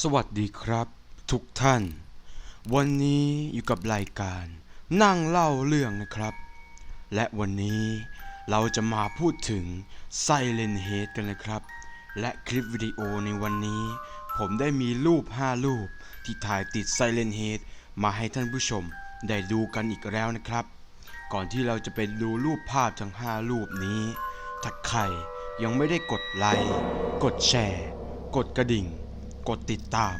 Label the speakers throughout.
Speaker 1: สวัสดีครับ ทุกท่าน วันนี้อยู่กับรายการนั่งเล่าเรื่องนะครับ และวันนี้เราจะมาพูดถึง Silent Head กันนะครับ และคลิปวิดีโอในวันนี้ ผมได้มีรูป 5 รูป ที่ถ่ายติด Silent Head มาให้ท่านผู้ชมได้ดูกันอีกแล้วนะครับ ก่อนที่เราจะไปดูรูปภาพทั้ง 5 รูปนี้ ถ้าใครยังไม่ได้กดไลค์ กดแชร์ กดกระดิ่ง กดติดตาม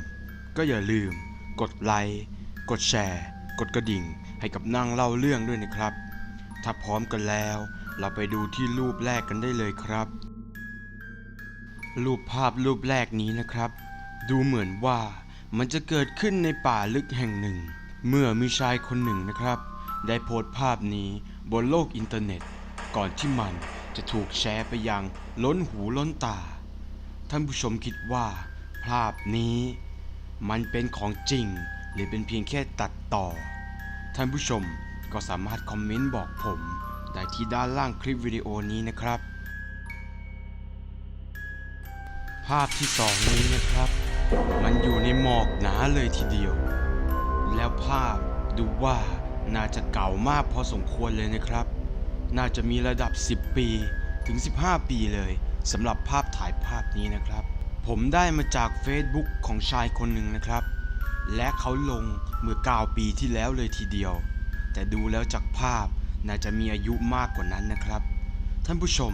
Speaker 1: ก็อย่าลืม กดไลค์ กดแชร์ กดกระดิ่ง ให้กับนั่งเล่าเรื่องด้วยนะครับ ถ้าพร้อมกันแล้ว เราไปดูที่รูปแรกกันได้เลยครับ รูปภาพรูปแรกนี้นะครับ ดูเหมือนว่ามันจะเกิดขึ้นในป่าลึกแห่งหนึ่ง เมื่อมีชายคนหนึ่งนะครับ ได้โพสต์ภาพนี้บนโลกอินเทอร์เน็ต ก่อนที่มันจะถูกแชร์ไปยังล้นหูล้นตา ท่านผู้ชมคิดว่า ภาพนี้มันเป็นของจริง หรือเป็นเพียงแค่ตัดต่อ ท่านผู้ชมก็สามารถคอมเมนต์บอกผม ได้ที่ด้านล่างคลิปวิดีโอนี้นะครับ ภาพที่สองนี้นะครับ มันอยู่ในหมอกหนาเลยทีเดียว แล้วภาพดูว่าน่าจะเก่ามากพอสมควรเลยนะครับ น่าจะมีระดับ 10 ปีถึง 15 ปีเลย สำหรับภาพถ่ายภาพนี้นะครับ ผมได้มาจาก Facebook ของชายคนหนึ่งนะครับ และเขาลงเมื่อ9ปีที่แล้วเลยทีเดียว แต่ดูแล้วจากภาพน่าจะมีอายุมากกว่านั้นนะครับ ท่านผู้ชม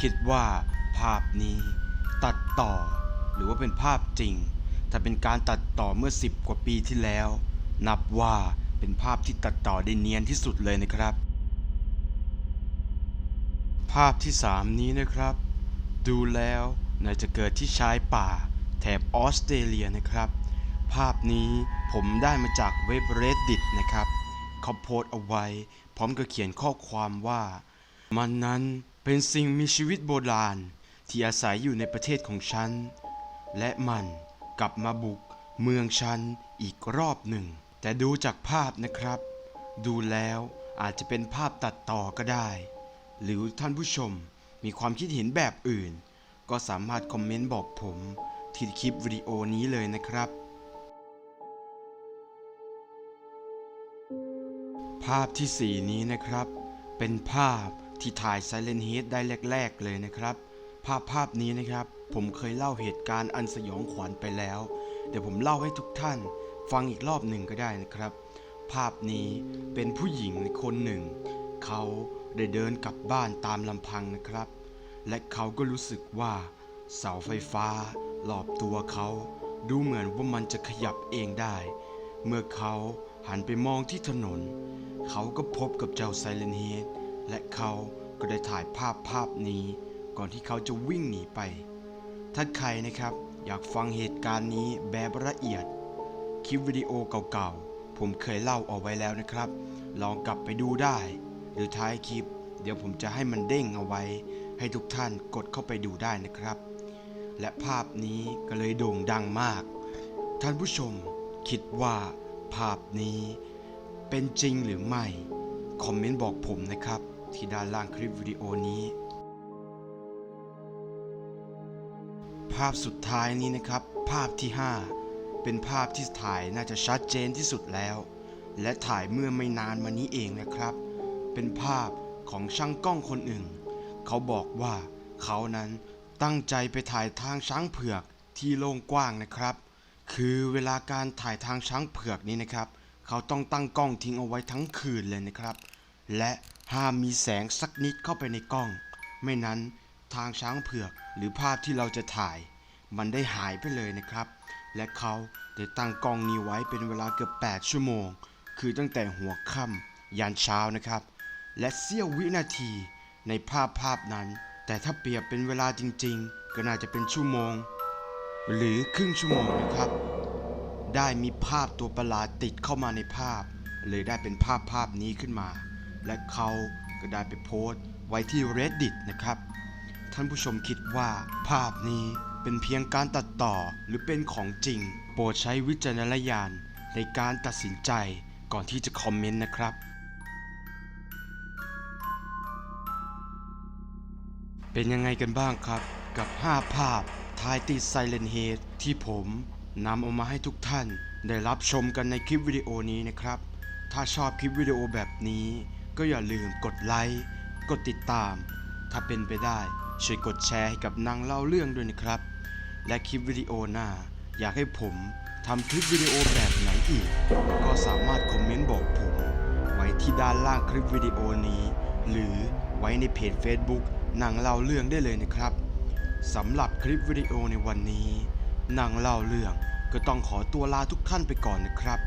Speaker 1: คิดว่าภาพนี้ตัดต่อ หรือว่าเป็นภาพจริง ถ้าเป็นการตัดต่อเมื่อ 10 กว่าปีที่แล้ว นับว่าเป็นภาพที่ตัดต่อได้เนียนที่สุดเลยนะครับ ภาพที่ 3 นี้นะครับ ดูแล้วน่าจะเกิดที่ชายป่า แถบออสเตรเลียนะครับ ภาพนี้ผมได้มาจากเว็บ reddit นะครับเขาโพสต์เอาไว้ พร้อมกับเขียนข้อความว่า มันนั้นเป็นสิ่งมีชีวิตโบราณ ที่อาศัยอยู่ในประเทศของฉัน และมันกลับมาบุกเมืองฉันอีกรอบหนึ่ง แต่ดูจากภาพนะครับ ดูแล้วอาจจะเป็นภาพตัดต่อก็ได้ หรือท่านผู้ชม มีความคิดเห็นแบบอื่น ก็สามารถคอมเมนต์บอกผมที่คลิปวิดีโอนี้เลยนะครับ ภาพที่ 4 นี้นะครับ เป็นภาพที่ถ่าย Silent Head ได้แรก ๆ เลยนะครับ ภาพภาพนี้นะครับ ผมเคยเล่าเหตุการณ์อันสยองขวัญไปแล้ว เดี๋ยวผมเล่าให้ทุกท่าน ฟังอีกรอบหนึ่งก็ได้นะครับ ภาพนี้เป็นผู้หญิงคนหนึ่ง เขา ได้เดินกลับบ้านตามลำพังนะครับ และเขาก็รู้สึกว่า เสาไฟฟ้ารอบตัวเขาดูเหมือนว่ามันจะขยับเองได้ เมื่อเขาหันไปมองที่ถนน เขาก็พบกับเจ้าไซเลนเฮดและเขาก็ได้ถ่ายภาพภาพนี้ ก่อนที่เขาจะวิ่งหนีไป ถ้าใครนะครับ อยากฟังเหตุการณ์นี้แบบละเอียด คลิปวิดีโอเก่าๆ ผมเคยเล่าเอาไว้แล้วนะครับ ลองกลับไปดูได้ หรือท้ายคลิป เดี๋ยวผมจะให้มันเด้งเอาไว้ ให้ทุกท่านกดเข้าไปดูได้นะครับ และภาพนี้ก็เลยโด่งดังมาก ท่านผู้ชมคิดว่าภาพนี้เป็นจริงหรือไม่ คอมเมนต์บอกผมนะครับ ที่ด้านล่างคลิปวิดีโอนี้ ภาพสุดท้ายนี้นะครับ ภาพที่ 5 เป็นภาพที่ถ่ายน่าจะชัดเจนที่สุดแล้ว และถ่ายเมื่อไม่นานมานี้เองนะครับ เป็นภาพของช่างกล้องคนหนึ่ง เขาบอกว่าเขานั้นตั้งใจไปถ่ายทางช้างเผือกที่โล่งกว้างนะครับ คือเวลาการถ่ายทางช้างเผือกนี้นะครับ เขาต้องตั้งกล้องทิ้งเอาไว้ทั้งคืนเลยนะครับ และห้ามมีแสงสักนิดเข้าไปในกล้อง ไม่นั้นทางช้างเผือกหรือภาพที่เราจะถ่าย มันได้หายไปเลยนะครับ และเขาได้ตั้งกล้องนี้ไว้เป็นเวลาเกือบ 8 ชั่วโมง คือตั้งแต่หัวค่ำยันเช้านะครับ และเสี้ยววินาทีในภาพภาพนั้น แต่ถ้าเปรียบเป็นเวลาจริง ๆ ก็น่าจะเป็นชั่วโมง หรือครึ่งชั่วโมงนะครับ ได้มีภาพตัวประหลาดติดเข้ามาในภาพ เลยได้เป็นภาพภาพนี้ขึ้นมา และเขาก็ได้ไปโพสต์ไว้ที่ reddit นะครับ ท่านผู้ชมคิดว่าภาพนี้เป็นเพียงการตัดต่อหรือเป็นของจริง โปรดใช้วิจารณญาณในการตัดสินใจก่อนที่จะคอมเมนต์นะครับ เป็นยังไงกันบ้างครับ กับ 5 ภาพถ่ายติด Silent Head ที่ผมนำเอามาให้ทุกท่าน ได้รับชมกันในคลิปวิดีโอนี้นะครับ ถ้าชอบคลิปวิดีโอแบบนี้ ก็อย่าลืมกดไลค์กดติดตาม ถ้าเป็นไปได้ ช่วยกดแชร์ให้กับนางเล่าเรื่องด้วยนะครับ และคลิปวิดีโอหน้า อยากให้ผมทำคลิปวิดีโอแบบไหนอีก ก็สามารถคอมเมนต์บอกผม ไว้ที่ด้านล่างคลิปวิดีโอนี้ หรือไว้ในเพจ Facebook หนังเล่าเรื่องได้เลยนะครับสำหรับคลิปวิดีโอในวันนี้ หนังเล่าเรื่องก็ต้องขอตัวลาทุกท่านไปก่อนนะครับ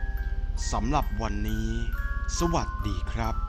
Speaker 1: สำหรับวันนี้ สวัสดีครับ